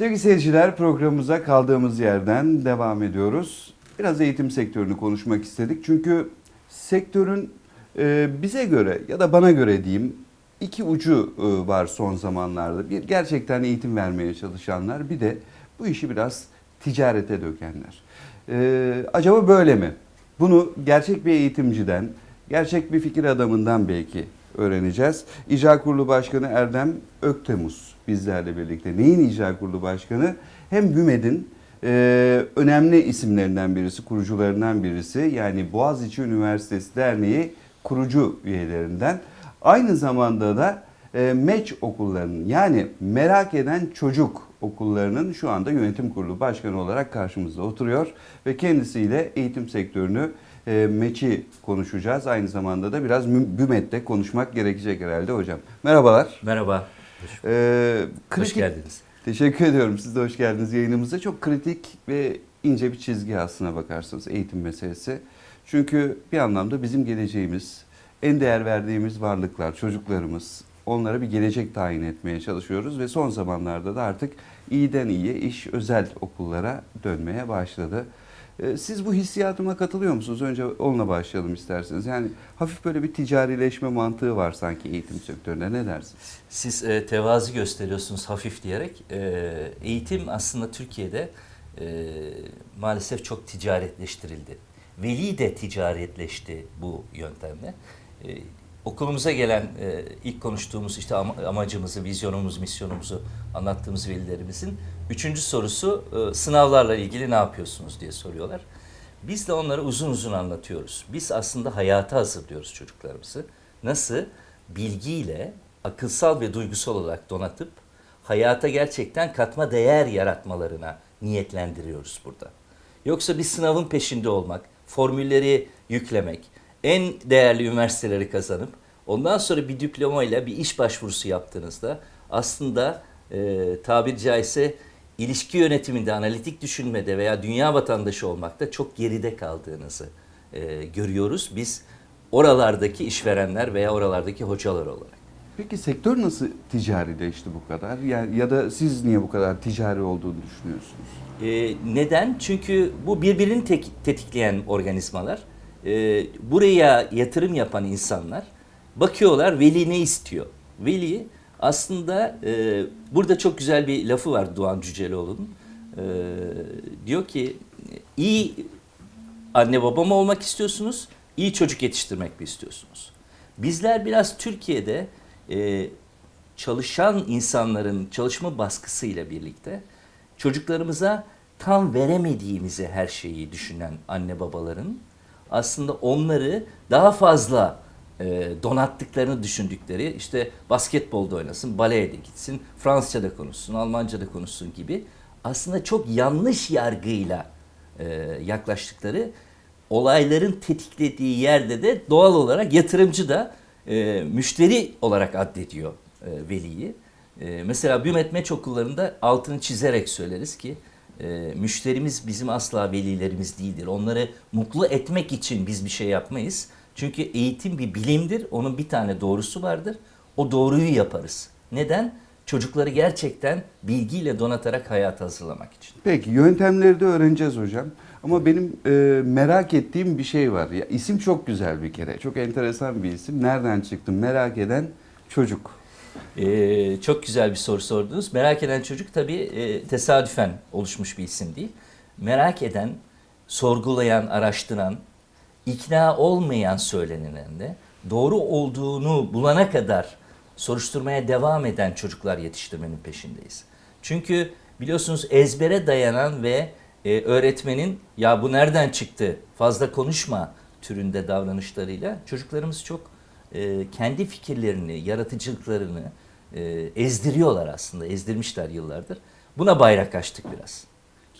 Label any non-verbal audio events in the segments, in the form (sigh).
Sevgili seyirciler programımıza kaldığımız yerden devam ediyoruz. Biraz eğitim sektörünü konuşmak istedik. Çünkü sektörün e, bize göre ya da bana göre diyeyim iki ucu e, var son zamanlarda. Bir gerçekten eğitim vermeye çalışanlar bir de bu işi biraz ticarete dökenler. E, acaba böyle mi? Bunu gerçek bir eğitimciden, gerçek bir fikir adamından belki öğreneceğiz. İcra Kurulu Başkanı Erdem Öktemuz bizlerle birlikte. Neyin İcra Kurulu Başkanı? Hem BÜMED'in e, önemli isimlerinden birisi, kurucularından birisi. Yani Boğaziçi Üniversitesi Derneği kurucu üyelerinden. Aynı zamanda da e, MEÇ okullarının yani merak eden çocuk okullarının şu anda yönetim kurulu başkanı olarak karşımızda oturuyor ve kendisiyle eğitim sektörünü e, MEÇ'i konuşacağız. Aynı zamanda da biraz BÜMET'te konuşmak gerekecek herhalde hocam. Merhabalar. Merhaba. Ee, Hoş kritik- geldiniz. Teşekkür ediyorum. Siz de hoş geldiniz yayınımıza. Çok kritik ve ince bir çizgi aslına bakarsanız eğitim meselesi. Çünkü bir anlamda bizim geleceğimiz, en değer verdiğimiz varlıklar, çocuklarımız. Onlara bir gelecek tayin etmeye çalışıyoruz ve son zamanlarda da artık iyiden iyiye iş özel okullara dönmeye başladı. Ee, Siz bu hissiyatıma katılıyor musunuz? Önce onunla başlayalım isterseniz. Yani hafif böyle bir ticarileşme mantığı var sanki eğitim sektöründe. Ne dersiniz? Siz e, tevazu gösteriyorsunuz hafif diyerek. E, eğitim aslında Türkiye'de e, maalesef çok ticaretleştirildi. Veli de ticaretleşti bu yöntemle. E, okulumuza gelen e, ilk konuştuğumuz işte ama- amacımızı, vizyonumuz, misyonumuzu anlattığımız velilerimizin üçüncü sorusu e, sınavlarla ilgili ne yapıyorsunuz diye soruyorlar. Biz de onlara uzun uzun anlatıyoruz. Biz aslında hayata hazırlıyoruz çocuklarımızı. Nasıl? Bilgiyle, akılsal ve duygusal olarak donatıp hayata gerçekten katma değer yaratmalarına niyetlendiriyoruz burada. Yoksa bir sınavın peşinde olmak, formülleri yüklemek, en değerli üniversiteleri kazanıp ondan sonra bir diplomayla bir iş başvurusu yaptığınızda aslında e, tabiri caizse ilişki yönetiminde, analitik düşünmede veya dünya vatandaşı olmakta çok geride kaldığınızı e, görüyoruz. Biz oralardaki işverenler veya oralardaki hocalar olarak. Peki sektör nasıl ticarileşti bu kadar? Yani ya da siz niye bu kadar ticari olduğunu düşünüyorsunuz? E, neden? Çünkü bu birbirini tek- tetikleyen organizmalar. E, buraya yatırım yapan insanlar bakıyorlar veli ne istiyor? Veli aslında e, burada çok güzel bir lafı var Doğan Cüceloğlu'nun. E, diyor ki iyi anne baba mı olmak istiyorsunuz? İyi çocuk yetiştirmek mi istiyorsunuz? Bizler biraz Türkiye'de e, çalışan insanların çalışma baskısıyla birlikte çocuklarımıza tam veremediğimizi her şeyi düşünen anne babaların aslında onları daha fazla e, donattıklarını düşündükleri işte basketbolda oynasın, baleye de gitsin, Fransızca da konuşsun, Almanca da konuşsun gibi aslında çok yanlış yargıyla e, yaklaştıkları olayların tetiklediği yerde de doğal olarak yatırımcı da e, müşteri olarak addediyor e, veliyi. E, mesela BÜMET Meç okullarında altını çizerek söyleriz ki e, müşterimiz bizim asla velilerimiz değildir. Onları mutlu etmek için biz bir şey yapmayız. Çünkü eğitim bir bilimdir. Onun bir tane doğrusu vardır. O doğruyu yaparız. Neden? Çocukları gerçekten bilgiyle donatarak hayata hazırlamak için. Peki yöntemleri de öğreneceğiz hocam. Ama benim e, merak ettiğim bir şey var. Ya, isim çok güzel bir kere. Çok enteresan bir isim. Nereden çıktı? Merak eden çocuk. Ee, çok güzel bir soru sordunuz. Merak eden çocuk tabii e, tesadüfen oluşmuş bir isim değil. Merak eden, sorgulayan, araştıran, ikna olmayan söyleneninde doğru olduğunu bulana kadar soruşturmaya devam eden çocuklar yetiştirmenin peşindeyiz. Çünkü biliyorsunuz ezbere dayanan ve e, öğretmenin ya bu nereden çıktı fazla konuşma türünde davranışlarıyla çocuklarımız çok e, kendi fikirlerini, yaratıcılıklarını e, ezdiriyorlar aslında. Ezdirmişler yıllardır. Buna bayrak açtık biraz.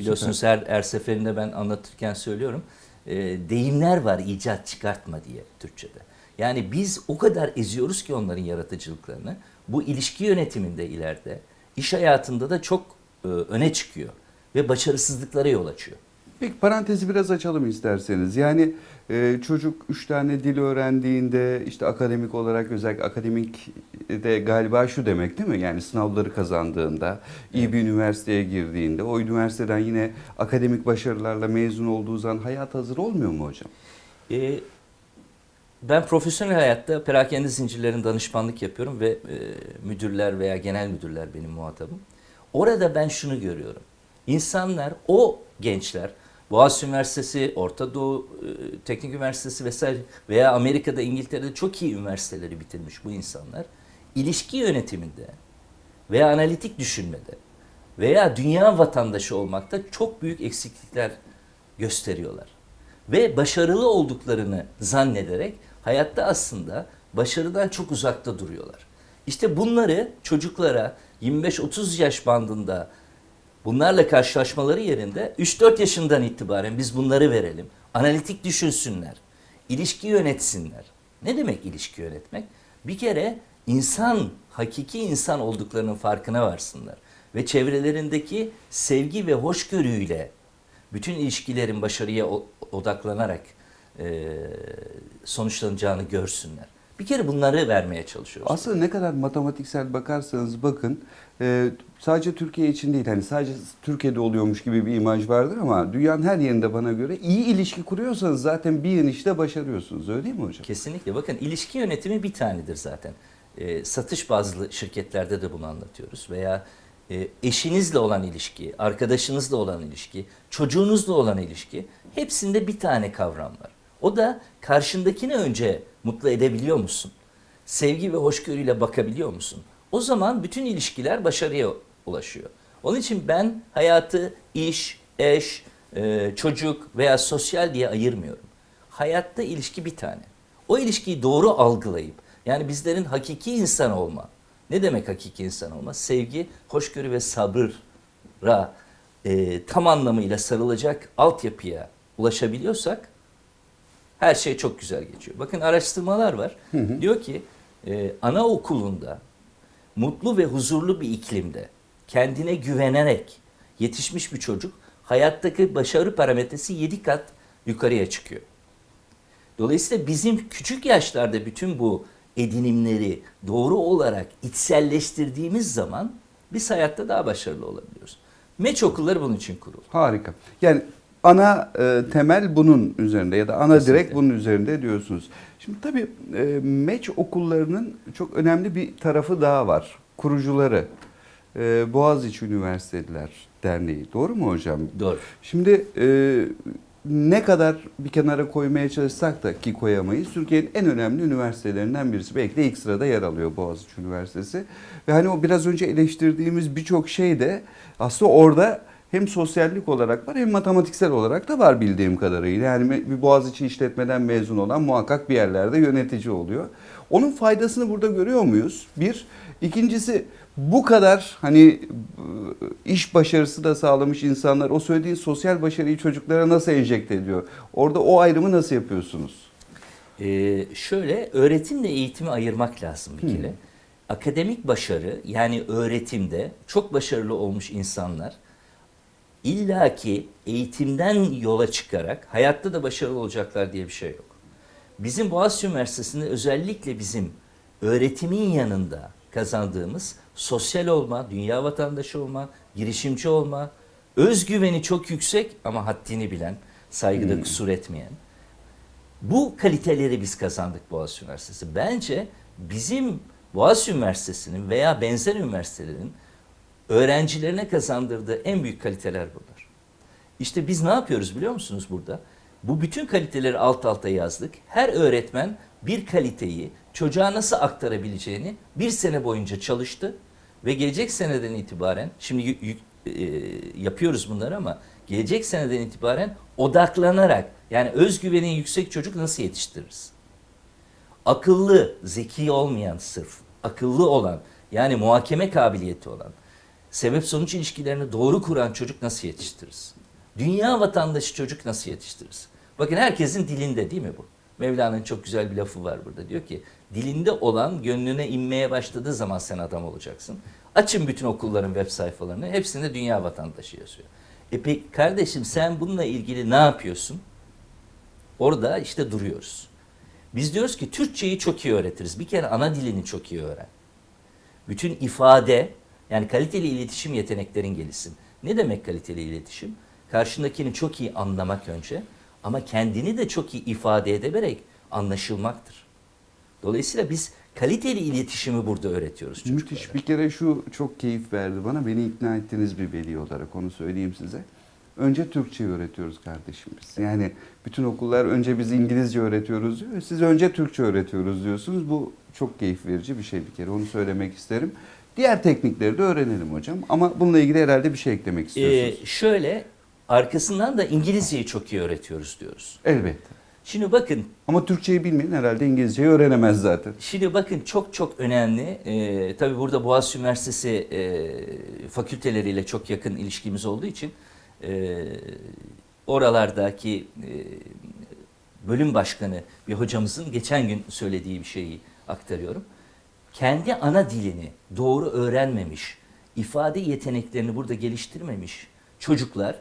Biliyorsunuz her, her seferinde ben anlatırken söylüyorum. e, deyimler var icat çıkartma diye Türkçe'de. Yani biz o kadar eziyoruz ki onların yaratıcılıklarını. Bu ilişki yönetiminde ileride, iş hayatında da çok e, öne çıkıyor ve başarısızlıklara yol açıyor. Peki parantezi biraz açalım isterseniz. Yani e, çocuk üç tane dil öğrendiğinde işte akademik olarak özellikle akademik de galiba şu demek değil mi? Yani sınavları kazandığında, iyi bir üniversiteye girdiğinde, o üniversiteden yine akademik başarılarla mezun olduğu zaman hayat hazır olmuyor mu hocam? Ee, ben profesyonel hayatta perakende zincirlerin danışmanlık yapıyorum ve e, müdürler veya genel müdürler benim muhatabım. Orada ben şunu görüyorum. İnsanlar, o gençler, Boğaziçi Üniversitesi, Orta Doğu e, Teknik Üniversitesi vesaire veya Amerika'da, İngiltere'de çok iyi üniversiteleri bitirmiş bu insanlar. ilişki yönetiminde veya analitik düşünmede veya dünya vatandaşı olmakta çok büyük eksiklikler gösteriyorlar. Ve başarılı olduklarını zannederek hayatta aslında başarıdan çok uzakta duruyorlar. İşte bunları çocuklara 25-30 yaş bandında bunlarla karşılaşmaları yerinde 3-4 yaşından itibaren biz bunları verelim. Analitik düşünsünler. ilişki yönetsinler. Ne demek ilişki yönetmek? Bir kere insan, hakiki insan olduklarının farkına varsınlar. Ve çevrelerindeki sevgi ve hoşgörüyle bütün ilişkilerin başarıya odaklanarak sonuçlanacağını görsünler. Bir kere bunları vermeye çalışıyoruz. Aslında ne kadar matematiksel bakarsanız bakın e, sadece Türkiye için değil hani sadece Türkiye'de oluyormuş gibi bir imaj vardır ama dünyanın her yerinde bana göre iyi ilişki kuruyorsanız zaten bir işte başarıyorsunuz öyle değil mi hocam? Kesinlikle. Bakın ilişki yönetimi bir tanedir zaten. E, satış bazlı şirketlerde de bunu anlatıyoruz. Veya e, eşinizle olan ilişki, arkadaşınızla olan ilişki, çocuğunuzla olan ilişki hepsinde bir tane kavram var. O da karşındakini önce mutlu edebiliyor musun? Sevgi ve hoşgörüyle bakabiliyor musun? O zaman bütün ilişkiler başarıya ulaşıyor. Onun için ben hayatı iş, eş, e, çocuk veya sosyal diye ayırmıyorum. Hayatta ilişki bir tane. O ilişkiyi doğru algılayıp yani bizlerin hakiki insan olma. Ne demek hakiki insan olma? Sevgi, hoşgörü ve sabıra e, tam anlamıyla sarılacak altyapıya ulaşabiliyorsak her şey çok güzel geçiyor. Bakın araştırmalar var. Diyor ki e, anaokulunda mutlu ve huzurlu bir iklimde kendine güvenerek yetişmiş bir çocuk hayattaki başarı parametresi 7 kat yukarıya çıkıyor. Dolayısıyla bizim küçük yaşlarda bütün bu edinimleri doğru olarak içselleştirdiğimiz zaman biz hayatta daha başarılı olabiliyoruz. Meç okulları bunun için kuruldu. Harika. Yani ana e, temel bunun üzerinde ya da ana Kesinlikle. direkt bunun üzerinde diyorsunuz. Şimdi tabii e, meç okullarının çok önemli bir tarafı daha var. Kurucuları. E, Boğaziçi Üniversiteliler Derneği. Doğru mu hocam? Doğru. Şimdi e, ne kadar bir kenara koymaya çalışsak da ki koyamayız. Türkiye'nin en önemli üniversitelerinden birisi. Belki de ilk sırada yer alıyor Boğaziçi Üniversitesi. Ve hani o biraz önce eleştirdiğimiz birçok şey de aslında orada hem sosyallik olarak var hem matematiksel olarak da var bildiğim kadarıyla. Yani bir Boğaziçi işletmeden mezun olan muhakkak bir yerlerde yönetici oluyor. Onun faydasını burada görüyor muyuz? Bir. İkincisi bu kadar hani e, iş başarısı da sağlamış insanlar o söylediğin sosyal başarıyı çocuklara nasıl enjekte ediyor? Orada o ayrımı nasıl yapıyorsunuz? Ee, şöyle öğretimle eğitimi ayırmak lazım bir kere. Akademik başarı yani öğretimde çok başarılı olmuş insanlar illaki eğitimden yola çıkarak hayatta da başarılı olacaklar diye bir şey yok. Bizim Boğaziçi Üniversitesi'nde özellikle bizim öğretimin yanında kazandığımız sosyal olma, dünya vatandaşı olma, girişimci olma, özgüveni çok yüksek ama haddini bilen, saygıda kusur etmeyen, bu kaliteleri biz kazandık Boğaziçi Üniversitesi. Bence bizim Boğaziçi Üniversitesi'nin veya benzer üniversitelerin öğrencilerine kazandırdığı en büyük kaliteler bunlar. İşte biz ne yapıyoruz biliyor musunuz burada? Bu bütün kaliteleri alt alta yazdık. Her öğretmen bir kaliteyi çocuğa nasıl aktarabileceğini bir sene boyunca çalıştı. Ve gelecek seneden itibaren, şimdi e, yapıyoruz bunları ama gelecek seneden itibaren odaklanarak yani özgüvenin yüksek çocuk nasıl yetiştiririz? akıllı, zeki olmayan sırf, akıllı olan yani muhakeme kabiliyeti olan, sebep sonuç ilişkilerini doğru kuran çocuk nasıl yetiştiririz? Dünya vatandaşı çocuk nasıl yetiştiririz? Bakın herkesin dilinde değil mi bu? Mevlana'nın çok güzel bir lafı var burada. Diyor ki dilinde olan gönlüne inmeye başladığı zaman sen adam olacaksın. Açın bütün okulların web sayfalarını. Hepsinde dünya vatandaşı yazıyor. E peki kardeşim sen bununla ilgili ne yapıyorsun? Orada işte duruyoruz. Biz diyoruz ki Türkçeyi çok iyi öğretiriz. Bir kere ana dilini çok iyi öğren. Bütün ifade yani kaliteli iletişim yeteneklerin gelişsin. Ne demek kaliteli iletişim? Karşındakini çok iyi anlamak önce ama kendini de çok iyi ifade edebilerek anlaşılmaktır. Dolayısıyla biz kaliteli iletişimi burada öğretiyoruz çocuklara. Müthiş. Bir kere şu çok keyif verdi bana. Beni ikna ettiniz bir veli olarak. Onu söyleyeyim size. Önce Türkçe öğretiyoruz kardeşim biz. Yani bütün okullar önce biz İngilizce öğretiyoruz diyor. Siz önce Türkçe öğretiyoruz diyorsunuz. Bu çok keyif verici bir şey bir kere. Onu söylemek isterim. Diğer teknikleri de öğrenelim hocam. Ama bununla ilgili herhalde bir şey eklemek istiyorsunuz. Ee, şöyle arkasından da İngilizceyi çok iyi öğretiyoruz diyoruz. Elbette. Şimdi bakın Ama Türkçeyi bilmeyen herhalde İngilizceyi öğrenemez zaten. Şimdi bakın çok çok önemli. Ee, tabii burada Boğaziçi Üniversitesi e, fakülteleriyle çok yakın ilişkimiz olduğu için e, oralardaki e, bölüm başkanı bir hocamızın geçen gün söylediği bir şeyi aktarıyorum. Kendi ana dilini doğru öğrenmemiş, ifade yeteneklerini burada geliştirmemiş çocuklar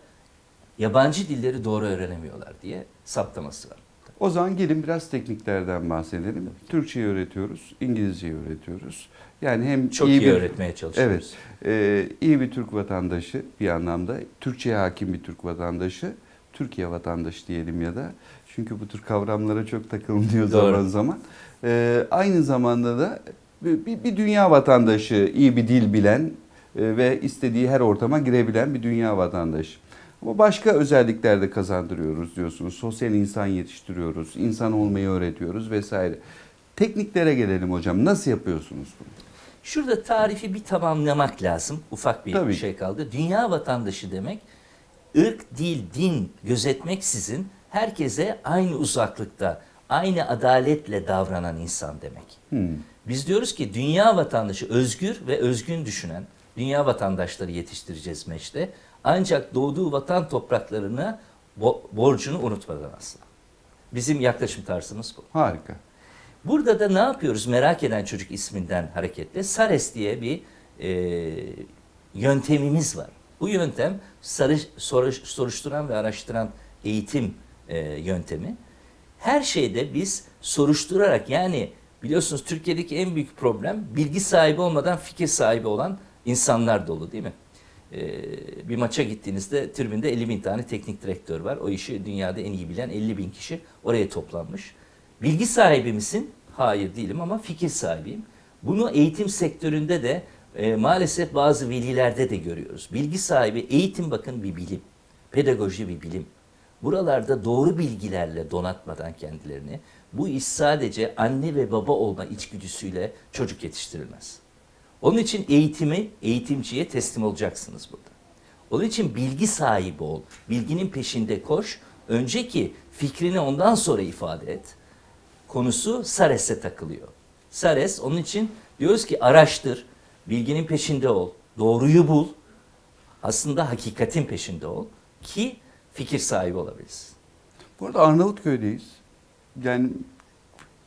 yabancı dilleri doğru öğrenemiyorlar diye saptaması var. O zaman gelin biraz tekniklerden bahsedelim. Türkçeyi öğretiyoruz, İngilizceyi öğretiyoruz. Yani hem Çok iyi, bir, öğretmeye çalışıyoruz. Evet, e, iyi bir Türk vatandaşı bir anlamda, Türkçe'ye hakim bir Türk vatandaşı, Türkiye vatandaşı diyelim ya da. Çünkü bu tür kavramlara çok takılınıyor zaman zaman. E, aynı zamanda da bir, bir- dünya vatandaşı, iyi bir dil bilen e, ve istediği her ortama girebilen bir dünya vatandaşı. Ama başka özellikler de kazandırıyoruz diyorsunuz. Sosyal insan yetiştiriyoruz, insan olmayı öğretiyoruz vesaire. Tekniklere gelelim hocam. Nasıl yapıyorsunuz bunu? Şurada tarifi bir tamamlamak lazım. Ufak bir Tabii. şey kaldı. Dünya vatandaşı demek ırk, dil, din gözetmeksizin herkese aynı uzaklıkta, aynı adaletle davranan insan demek. Hmm. Biz diyoruz ki dünya vatandaşı özgür ve özgün düşünen dünya vatandaşları yetiştireceğiz meşte. Ancak doğduğu vatan topraklarına bo- borcunu unutmadan asla. Bizim yaklaşım tarzımız bu. Harika. Burada da ne yapıyoruz merak eden çocuk isminden hareketle SARES diye bir e, yöntemimiz var. Bu yöntem sarı, soruş- soruşturan ve araştıran eğitim e, yöntemi. Her şeyde biz soruşturarak yani biliyorsunuz Türkiye'deki en büyük problem bilgi sahibi olmadan fikir sahibi olan insanlar dolu değil mi? E, bir maça gittiğinizde tribünde 50 bin tane teknik direktör var. O işi dünyada en iyi bilen 50 bin kişi oraya toplanmış. Bilgi sahibi misin? Hayır değilim ama fikir sahibiyim. Bunu eğitim sektöründe de e, maalesef bazı velilerde de görüyoruz. Bilgi sahibi eğitim bakın bir bilim. Pedagoji bir bilim. Buralarda doğru bilgilerle donatmadan kendilerini bu iş sadece anne ve baba olma içgüdüsüyle çocuk yetiştirilmez. Onun için eğitimi eğitimciye teslim olacaksınız burada. Onun için bilgi sahibi ol. Bilginin peşinde koş. Önceki fikrini ondan sonra ifade et. Konusu SARES'e takılıyor. SARES onun için diyoruz ki araştır, bilginin peşinde ol, doğruyu bul. Aslında hakikatin peşinde ol ki fikir sahibi olabilirsin. Bu arada Arnavutköy'deyiz. Yani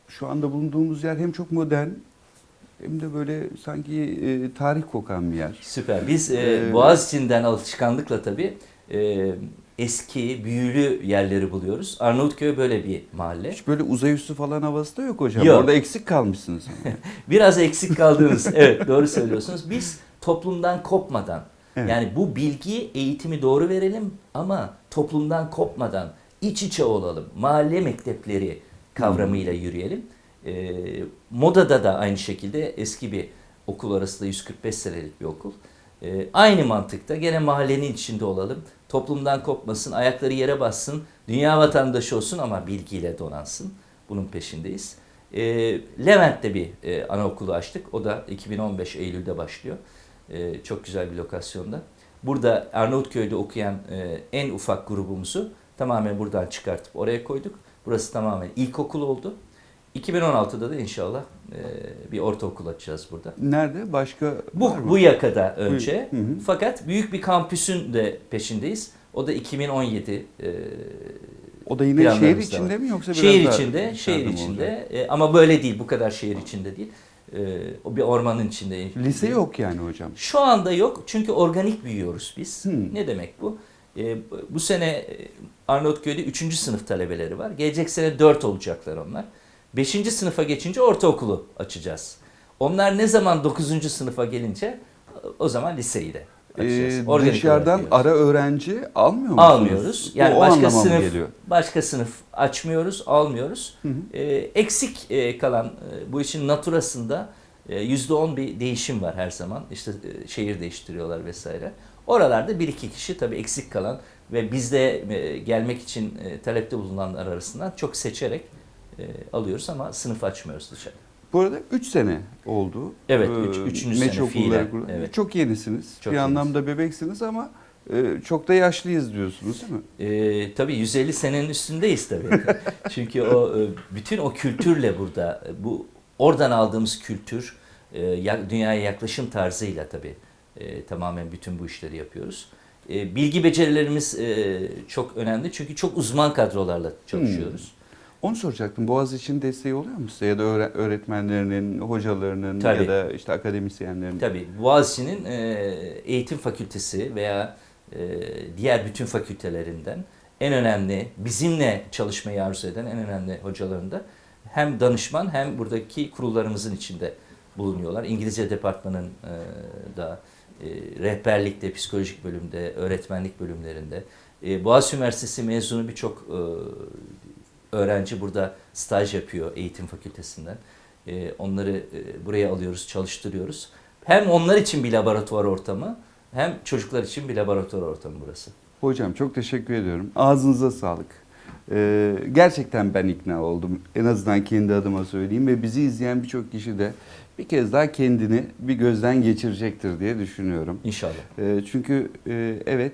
şu anda bulunduğumuz yer hem çok modern hem de böyle sanki e, tarih kokan bir yer. Süper. Biz e, Ee, Boğaziçi'nden alışkanlıkla tabii e, eski, büyülü yerleri buluyoruz. Arnavutköy böyle bir mahalle. Hiç böyle uzay üstü falan havası da yok hocam. Yok. Orada eksik kalmışsınız. (laughs) Biraz eksik kaldığınız, (laughs) evet doğru söylüyorsunuz. Biz toplumdan kopmadan, Evet. yani bu bilgi eğitimi doğru verelim ama toplumdan kopmadan iç içe olalım. Mahalle mektepleri kavramıyla yürüyelim. Ee, modada da aynı şekilde eski bir okul arasında 145 senelik bir okul. Ee, aynı mantıkta gene mahallenin içinde olalım. Toplumdan kopmasın, ayakları yere bassın, dünya vatandaşı olsun ama bilgiyle donansın. Bunun peşindeyiz. E, Levent'te bir e, anaokulu açtık. O da 2015 Eylül'de başlıyor. E, çok güzel bir lokasyonda. Burada Arnavutköy'de okuyan e, en ufak grubumuzu tamamen buradan çıkartıp oraya koyduk. Burası tamamen ilkokul oldu. 2016'da da inşallah e, bir ortaokul açacağız burada. Nerede? Başka Bu, bu yakada önce. Hı hı. Fakat büyük bir kampüsün de peşindeyiz. O da 2017 e, O da yine şehir içinde var. mi yoksa biraz Şehir daha içinde, şehir içinde? E, ama böyle değil, bu kadar şehir içinde değil. E, o bir ormanın içinde. Lise yok yani hocam. Şu anda yok çünkü organik büyüyoruz biz. Hmm. Ne demek bu? E, bu sene e, Arnavutköy'de 3. sınıf talebeleri var. Gelecek sene 4 olacaklar onlar. 5. sınıfa geçince ortaokulu açacağız. Onlar ne zaman 9. sınıfa gelince o zaman liseyi de açacağız. Ee, Organik dışarıdan ara öğrenci almıyor musunuz? almıyoruz. Yani o başka sınıf geliyor? başka sınıf açmıyoruz, almıyoruz. Hı hı. Ee, eksik e, kalan e, bu işin naturasında e, yüzde on bir değişim var her zaman. İşte e, şehir değiştiriyorlar vesaire. Oralarda bir iki kişi tabii eksik kalan ve bizde e, gelmek için e, talepte bulunanlar arasından çok seçerek e, alıyoruz ama sınıf açmıyoruz dışarı. Bu arada 3 sene oldu. Evet, Ee, üç- üçüncü sene fiilen, evet. Çok yenisiniz. Çok bir yeniyiz. anlamda bebeksiniz ama e, çok da yaşlıyız diyorsunuz değil mi? Ee, tabii 150 senenin üstündeyiz tabii. (laughs) Çünkü o e, bütün o kültürle burada e, bu oradan aldığımız kültür ya- dünyaya yaklaşım tarzıyla tabii tamamen bütün bu işleri yapıyoruz. Bilgi becerilerimiz çok önemli çünkü çok uzman kadrolarla çalışıyoruz. Onu soracaktım. Boğaz için desteği oluyor mu size ya da öğre- öğretmenlerinin, hocalarının Tabii. ya da işte akademisyenlerin? Tabii Boğaziçi'nin e, eğitim fakültesi veya e, diğer bütün fakültelerinden en önemli bizimle çalışmayı arzu eden en önemli hocalarında hem danışman hem buradaki kurullarımızın içinde bulunuyorlar. İngilizce departmanın e, da rehberlikte, psikolojik bölümde, öğretmenlik bölümlerinde. Boğaziçi Üniversitesi mezunu birçok öğrenci burada staj yapıyor eğitim fakültesinden. E, onları e, buraya alıyoruz, çalıştırıyoruz. Hem onlar için bir laboratuvar ortamı hem çocuklar için bir laboratuvar ortamı burası. Hocam çok teşekkür ediyorum. Ağzınıza sağlık. Ee, gerçekten ben ikna oldum. En azından kendi adıma söyleyeyim ve bizi izleyen birçok kişi de bir kez daha kendini bir gözden geçirecektir diye düşünüyorum. İnşallah. Ee, çünkü e, evet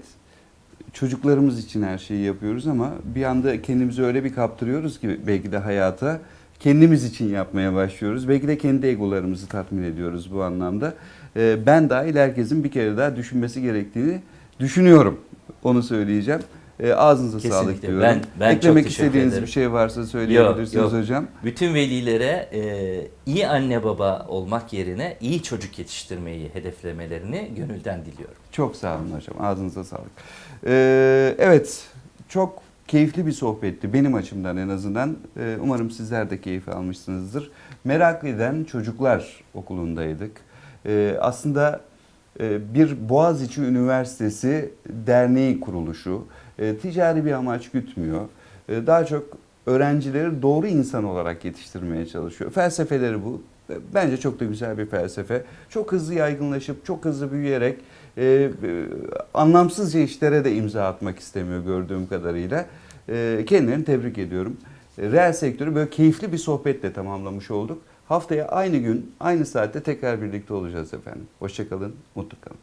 çocuklarımız için her şeyi yapıyoruz ama bir anda kendimizi öyle bir kaptırıyoruz ki belki de hayata kendimiz için yapmaya başlıyoruz. Belki de kendi egolarımızı tatmin ediyoruz bu anlamda. Ee, ben dahil herkesin bir kere daha düşünmesi gerektiğini düşünüyorum. Onu söyleyeceğim. Ee, ağzınıza Kesinlikle. sağlık diyorum. Ben- ben çok Eklemek teşekkür istediğiniz ederim. bir şey varsa söyleyebilirsiniz Yok, yok. hocam. Bütün velilere e, iyi anne baba olmak yerine iyi çocuk yetiştirmeyi hedeflemelerini gönülden diliyorum. Çok sağ olun hocam. Ağzınıza sağlık. Ee, evet, çok keyifli bir sohbetti benim açımdan en azından. Ee, umarım sizler de keyif almışsınızdır. Merak eden Çocuklar Okulu'ndaydık. Ee, aslında e, bir Boğaziçi Üniversitesi derneği kuruluşu. E, ticari bir amaç gütmüyor. E, daha çok öğrencileri doğru insan olarak yetiştirmeye çalışıyor. Felsefeleri bu. Bence çok da güzel bir felsefe. Çok hızlı yaygınlaşıp çok hızlı büyüyerek e, e, anlamsızca işlere de imza atmak istemiyor gördüğüm kadarıyla. E, kendilerini tebrik ediyorum. Reel sektörü böyle keyifli bir sohbetle tamamlamış olduk. Haftaya aynı gün, aynı saatte tekrar birlikte olacağız efendim. Hoşçakalın, mutlu kalın.